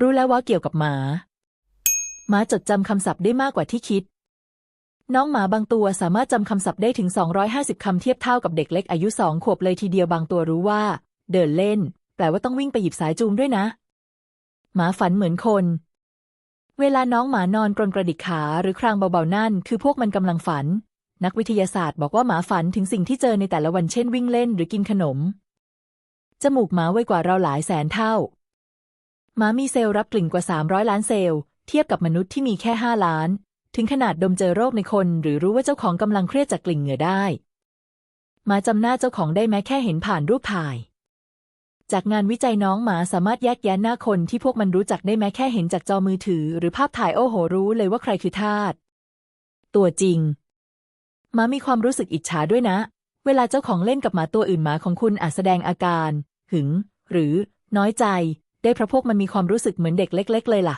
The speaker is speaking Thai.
รู้แล้วว่าเกี่ยวกับหมา หมาจดจำคำศัพท์ได้มากกว่าที่คิด น้องหมาบางตัวสามารถจำคำศัพท์ได้ถึง 250 คำเทียบเท่ากับเด็กเล็กอายุสองขวบเลยทีเดียวบางตัวรู้ว่า เดินเล่น แปลว่าต้องวิ่งไปหยิบสายจูงด้วยนะ หมาฝันเหมือนคน เวลาน้องหมานอนกรนกระดิกขาหรือครางเบาๆนั่น คือพวกมันกำลังฝัน นักวิทยาศาสตร์บอกว่าหมาฝันถึงสิ่งที่เจอในแต่ละวันเช่นวิ่งเล่นหรือกินขนมจมูกหมาไวกว่าเราหลายแสนเท่า หมามีเซลล์รับกลิ่นกว่า 300 ล้านเซลล์ เทียบกับมนุษย์ที่มีแค่ 5 ล้าน ถึงขนาดดมเจอโรคในคน หรือรู้ว่าเจ้าของกำลังเครียดจากกลิ่นเหงื่อได้หมาจำหน้าเจ้าของได้แม้แค่เห็นผ่านรูปถ่าย จากงานวิจัยน้องหมาสามารถแยกแยะหน้าคนที่พวกมันรู้จักได้แม้แค่เห็นจากจอมือถือ หรือภาพถ่ายโอ้โห รู้เลยว่าใครคือทาสตัวจริงหมามีความรู้สึกอิจฉาด้วยนะ เวลาเจ้าของเล่นกับหมาตัวอื่นหมาของคุณอาจแสดงอาการ หึง หรือ น้อยใจ ได้เพราะพวกมันมีความรู้สึกเหมือนเด็กเล็ก ๆ เลยล่ะ